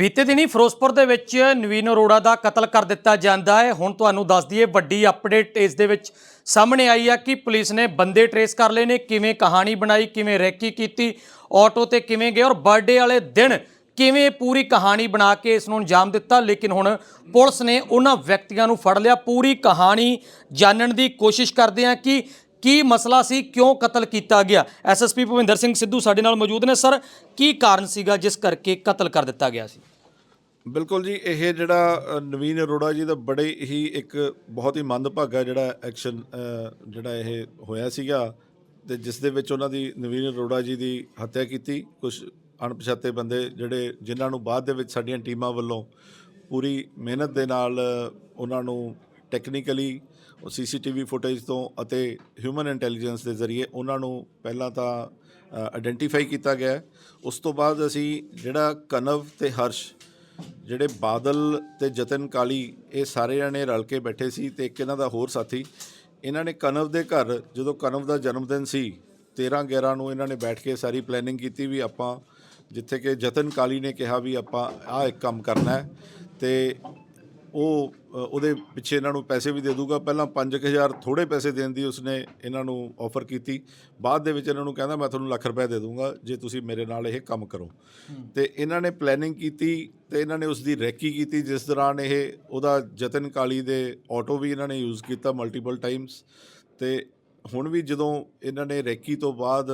ਬੀਤੇ ਦਿਨੀ ਫਿਰੋਜ਼ਪੁਰ ਦੇ ਵਿੱਚ ਨਵੀਨ ਅਰੋੜਾ ਦਾ ਕਤਲ ਕਰ ਦਿੱਤਾ ਜਾਂਦਾ ਹੈ। ਹੁਣ ਤੁਹਾਨੂੰ ਦੱਸ ਦਈਏ, ਵੱਡੀ ਅਪਡੇਟ ਇਸ ਦੇ ਵਿੱਚ ਸਾਹਮਣੇ ਆਈ ਆ ਕਿ ਪੁਲਿਸ ਨੇ ਬੰਦੇ ਟਰੇਸ ਕਰ ਲਏ ਨੇ, ਕਿਵੇਂ ਕਹਾਣੀ ਬਣਾਈ, ਕਿਵੇਂ ਰੈਕੀ ਕੀਤੀ ਆਟੋ ਤੇ ਕਿਵੇਂ ਗਏ ਔਰ ਬਰਥਡੇ ਵਾਲੇ ਦਿਨ ਕਿਵੇਂ ਪੂਰੀ ਕਹਾਣੀ ਬਣਾ ਕੇ ਇਸ ਨੂੰ ਅੰਜਾਮ ਦਿੱਤਾ। ਲੇਕਿਨ ਹੁਣ ਪੁਲਿਸ ਨੇ ਉਹਨਾਂ ਵਿਅਕਤੀਆਂ ਨੂੰ ਫੜ ਲਿਆ। ਪੂਰੀ ਕਹਾਣੀ ਜਾਣਨ ਦੀ ਕੋਸ਼ਿਸ਼ ਕਰਦੇ ਆ ਕਿ ਕੀ ਮਸਲਾ ਸੀ, ਕਿਉਂ ਕਤਲ ਕੀਤਾ ਗਿਆ। ਐਸਐਸਪੀ ਭੁਪਿੰਦਰ ਸਿੰਘ ਸਿੱਧੂ ਸਾਡੇ ਨਾਲ ਮੌਜੂਦ ਨੇ। ਸਰ, ਕੀ ਕਾਰਨ ਸੀਗਾ ਜਿਸ ਕਰਕੇ ਕਤਲ ਕਰ ਦਿੱਤਾ ਗਿਆ ਸੀ? ਬਿਲਕੁਲ ਜੀ, ਇਹ ਜਿਹੜਾ ਨਵੀਨ ਅਰੋੜਾ ਜੀ ਦਾ ਬੜੇ ਹੀ ਇੱਕ ਬਹੁਤ ਹੀ ਮੰਦਭਾਗਾ ਜਿਹੜਾ ਐਕਸ਼ਨ ਜਿਹੜਾ ਇਹ ਹੋਇਆ ਸੀਗਾ ਤੇ ਜਿਸ ਦੇ ਵਿੱਚ ਉਹਨਾਂ ਦੀ, ਨਵੀਨ ਅਰੋੜਾ ਜੀ ਦੀ ਹੱਤਿਆ ਕੀਤੀ। ਕੁਝ ਅਣਪਛਾਤੇ ਬੰਦੇ ਜਿਹੜੇ ਜਿਨ੍ਹਾਂ ਨੂੰ ਬਾਅਦ ਦੇ ਵਿੱਚ ਸਾਡੀਆਂ ਟੀਮਾਂ ਵੱਲੋਂ ਪੂਰੀ ਮਿਹਨਤ ਦੇ ਨਾਲ ਉਹਨਾਂ ਨੂੰ ਟੈਕਨੀਕਲੀ ਸੀਸੀਟੀਵੀ ਫੁਟੇਜ ਤੋਂ ਅਤੇ ਹਿਊਮਨ ਇੰਟੈਲੀਜੈਂਸ ਦੇ ਜ਼ਰੀਏ ਉਹਨਾਂ ਨੂੰ ਪਹਿਲਾਂ ਤਾਂ ਆਇਡੈਂਟੀਫਾਈ ਕੀਤਾ ਗਿਆ। ਉਸ ਤੋਂ ਬਾਅਦ ਅਸੀਂ ਜਿਹੜਾ ਕਨਵ ਤੇ ਹਰਸ਼ ਜਿਹੜੇ ਬਾਦਲ ਤੇ ਜਤਨ ਕਾਲੀ, ਇਹ ਸਾਰੇ ਜਣੇ ਰਲ ਕੇ ਬੈਠੇ ਸੀ ਤੇ ਇੱਕ ਇਹਨਾਂ ਦਾ ਹੋਰ ਸਾਥੀ, ਇਹਨਾਂ ਨੇ ਕਨਵ ਦੇ ਘਰ, ਜਦੋਂ ਕਨਵ ਦਾ ਜਨਮ ਦਿਨ ਸੀ 13 11 ਨੂੰ ਇਹਨਾਂ ਨੇ ਬੈਠ ਕੇ ਸਾਰੀ ਪਲੈਨਿੰਗ ਕੀਤੀ ਵੀ ਆਪਾਂ, ਜਿੱਥੇ ਕਿ ਜਤਨ ਕਾਲੀ ਨੇ ਕਿਹਾ ਵੀ ਆਪਾਂ ਆਹ ਇੱਕ ਕੰਮ ਕਰਨਾ ਹੈ ਤੇ ਉਹ ਉਹਦੇ ਪਿੱਛੇ ਇਹਨਾਂ ਨੂੰ ਪੈਸੇ ਵੀ ਦੇ ਦੂਗਾ। ਪਹਿਲਾਂ 5000 ਥੋੜੇ ਪੈਸੇ ਦੇਣ ਦੀ ਉਸਨੇ ਇਹਨਾਂ ਨੂੰ ਆਫਰ ਕੀਤੀ। ਬਾਅਦ ਦੇ ਵਿੱਚ ਇਹਨਾਂ ਨੂੰ ਕਹਿੰਦਾ ਮੈਂ ਤੁਹਾਨੂੰ ਲੱਖ ਰੁਪਏ ਦੇ ਦੂੰਗਾ ਜੇ ਤੁਸੀਂ ਮੇਰੇ ਨਾਲ ਇਹ ਕੰਮ ਕਰੋ। ਤੇ ਇਹਨਾਂ ਨੇ ਪਲੈਨਿੰਗ ਕੀਤੀ ਤੇ ਇਹਨਾਂ ਨੇ ਉਸ ਦੀ ਰੈਕੀ ਕੀਤੀ ਜਿਸ ਦੌਰਾਨ ਇਹ ਉਹਦਾ ਜਤਨ ਕਾਲੀ ਦੇ ਆਟੋ ਵੀ ਇਹਨਾਂ ਨੇ ਯੂਜ਼ ਕੀਤਾ ਮਲਟੀਪਲ ਟਾਈਮਸ ਤੇ ਹੁਣ ਵੀ ਜਦੋਂ ਇਹਨਾਂ ਨੇ ਰੈਕੀ ਤੋਂ ਬਾਅਦ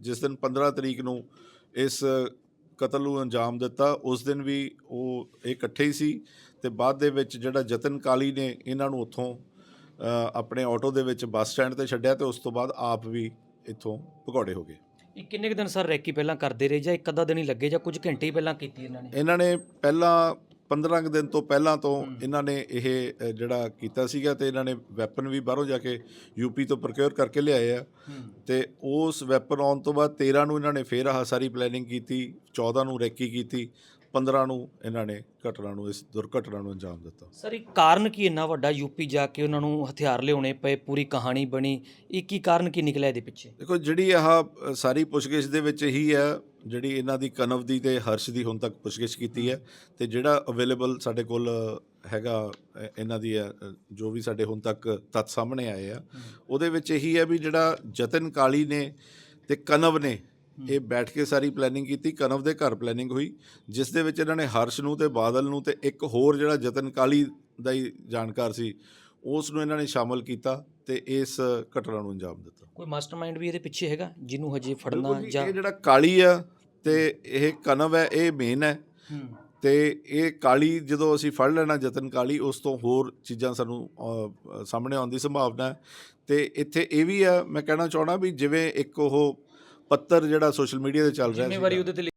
ਜਿਸ ਦਿਨ 15 ਤਰੀਕ ਨੂੰ ਇਸ ਕਤਲ ਨੂੰ ਅੰਜਾਮ ਦਿੱਤਾ ਉਸ ਦਿਨ ਵੀ ਉਹ ਇਹ ਇਕੱਠੇ ਹੀ ਸੀ ਤੇ ਬਾਅਦ ਦੇ ਵਿੱਚ ਜਿਹੜਾ ਜਤਨ ਕਾਲੀ ਨੇ ਇਹਨਾਂ ਨੂੰ ਉੱਥੋਂ ਆਪਣੇ ਆਟੋ ਦੇ ਵਿੱਚ ਬੱਸ ਸਟੈਂਡ ਤੇ ਛੱਡਿਆ ਤੇ ਉਸ ਤੋਂ ਬਾਅਦ ਆਪ ਵੀ ਇੱਥੋਂ ਭਗੌੜੇ ਹੋ ਗਏ। ਇਹ ਕਿੰਨੇ ਕੁ ਦਿਨ ਸਰ ਰੈਕੀ ਪਹਿਲਾਂ ਕਰਦੇ ਰਹੇ ਜਾਂ ਇੱਕ ਅੱਧਾ ਦਿਨ ਹੀ ਲੱਗੇ ਜਾਂ ਕੁਝ ਘੰਟੇ ਹੀ ਪਹਿਲਾਂ ਕੀਤੀ ਇਹਨਾਂ ਨੇ? ਇਹਨਾਂ ਨੇ ਪਹਿਲਾਂ 15 ਕੁ ਦਿਨ ਤੋਂ ਪਹਿਲਾਂ ਤੋਂ ਇਹਨਾਂ ਨੇ ਇਹ ਜਿਹੜਾ ਕੀਤਾ ਸੀਗਾ ਤੇ ਇਹਨਾਂ ਨੇ ਵੈਪਨ ਵੀ ਬਾਹਰੋਂ ਜਾ ਕੇ ਯੂਪੀ ਤੋਂ ਪ੍ਰੋਕਿਉਰ ਕਰਕੇ ਲਿਆਏ ਆ। ਤੇ ਉਸ ਵੈਪਨ ਆਉਣ ਤੋਂ ਬਾਅਦ 13 ਨੂੰ ਇਹਨਾਂ ਨੇ ਫੇਰ ਆਹ ਸਾਰੀ ਪਲੈਨਿੰਗ ਕੀਤੀ 14 ਨੂੰ ਰੈਕੀ ਕੀਤੀ 15 ਨੂੰ ਇਹਨਾਂ ਨੇ ਘਟਨਾ ਨੂੰ ਇਸ ਦੁਰਘਟਨਾ ਨੂੰ ਅੰਜਾਮ ਦਿੱਤਾ। ਸਰ ਇਹ ਕਾਰਨ ਕੀ ਇੰਨਾ ਵੱਡਾ ਯੂਪੀ ਜਾ ਕੇ ਉਹਨਾਂ ਨੂੰ ਹਥਿਆਰ ਲਿਆਉਣੇ ਪਏ ਪੂਰੀ ਕਹਾਣੀ ਬਣੀ? ਇਹ ਕੀ ਕਾਰਨ ਕੀ ਨਿਕਲਿਆ ਇਹਦੇ ਪਿੱਛੇ? ਦੇਖੋ ਜਿਹੜੀ ਆਹ ਸਾਰੀ ਪੁੱਛਗਿੱਛ ਦੇ ਵਿੱਚ ਇਹੀ ਹੈ ਜਿਹੜੀ ਇਹਨਾਂ ਦੀ ਕਨਵ ਦੀ ਤੇ ਹਰਸ਼ ਦੀ ਹੁਣ ਤੱਕ ਪੁੱਛਗਿੱਛ ਕੀਤੀ ਹੈ ਤੇ ਜਿਹੜਾ ਅਵੇਲੇਬਲ ਸਾਡੇ ਕੋਲ ਹੈਗਾ ਇਹਨਾਂ ਦੀ ਜੋ ਵੀ ਸਾਡੇ ਹੁਣ ਤੱਕ ਤੱਤ ਸਾਹਮਣੇ ਆਏ ਆ ਉਹਦੇ ਵਿੱਚ ਇਹੀ ਹੈ ਵੀ ਜਿਹੜਾ ਜਤਨ ਕਾਲੀ ਨੇ ਤੇ ਕਨਵ ਨੇ ਇਹ ਬੈਠ ਕੇ ਸਾਰੀ ਪਲੈਨਿੰਗ ਕੀਤੀ ਕਨਵ ਦੇ ਘਰ ਪਲੈਨਿੰਗ ਹੋਈ ਜਿਸ ਦੇ ਵਿੱਚ ਇਹਨਾਂ ਨੇ ਹਰਸ਼ ਨੂੰ ਤੇ ਬਾਦਲ ਨੂੰ ਤੇ ਇੱਕ ਹੋਰ ਜਿਹੜਾ ਜਤਨ ਕਾਲੀ ਦਾ ਹੀ ਜਾਣਕਾਰ ਸੀ ਉਸ ਨੂੰ ਇਹਨਾਂ ਨੇ ਸ਼ਾਮਲ ਕੀਤਾ ਤੇ ਇਸ ਘਟਨਾ ਨੂੰ ਅੰਜਾਮ ਦਿੱਤਾ। ਕੋਈ ਮਾਸਟਰਮਾਈਂਡ ਵੀ ਇਹਦੇ ਪਿੱਛੇ ਹੈਗਾ ਜਿਹਨੂੰ ਹਜੇ ਫੜਨਾ ਜੀ, ਇਹ ਜਿਹੜਾ ਕਾਲੀ ਆ ਤੇ ਇਹ ਕਨਵ ਹੈ ਇਹ ਮੇਨ ਹੈ। ਤੇ ਇਹ ਕਾਲੀ ਜਦੋਂ ਅਸੀਂ ਫੜ ਲੈਣਾ ਜਤਨ ਕਾਲੀ ਉਸ ਤੋਂ ਹੋਰ ਚੀਜ਼ਾਂ ਸਾਨੂੰ ਸਾਹਮਣੇ ਆਉਣ ਦੀ ਸੰਭਾਵਨਾ ਹੈ। ਤੇ ਇੱਥੇ ਇਹ ਵੀ ਆ ਮੈਂ ਕਹਿਣਾ ਚਾਹਣਾ ਵੀ ਜਿਵੇਂ ਇੱਕ ਉਹ ਪੱਤਰ ਜਿਹੜਾ ਸੋਸ਼ਲ ਮੀਡੀਆ ਤੇ ਚੱਲ ਰਿਹਾ ਜ਼ਿੰਮੇਵਾਰੀ ਸੀਗਾ। ਉਹਦੇ ਤੇ